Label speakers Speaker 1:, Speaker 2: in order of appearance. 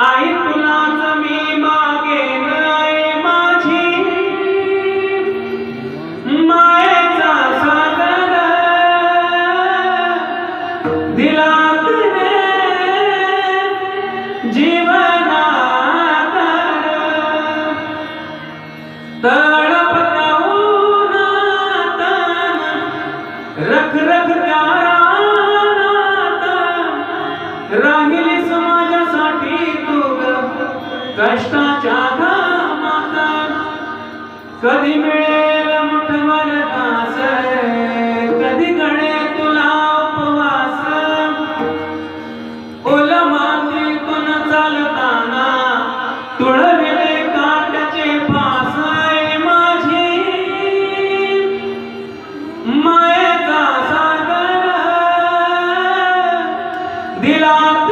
Speaker 1: आई तुलाच मी मागेन माझी. मायेचा सागर दिलात रे जीवनात. तळपता उन्हात रख रख त्या समाजासाठी कष्टाच्या कामाला कधी मिळेल मुठभर घास कधी गणे तुला उपवास? ओल माती तुन चालताना तुळविले काटचे फास माझी. मायेचा सागर दिला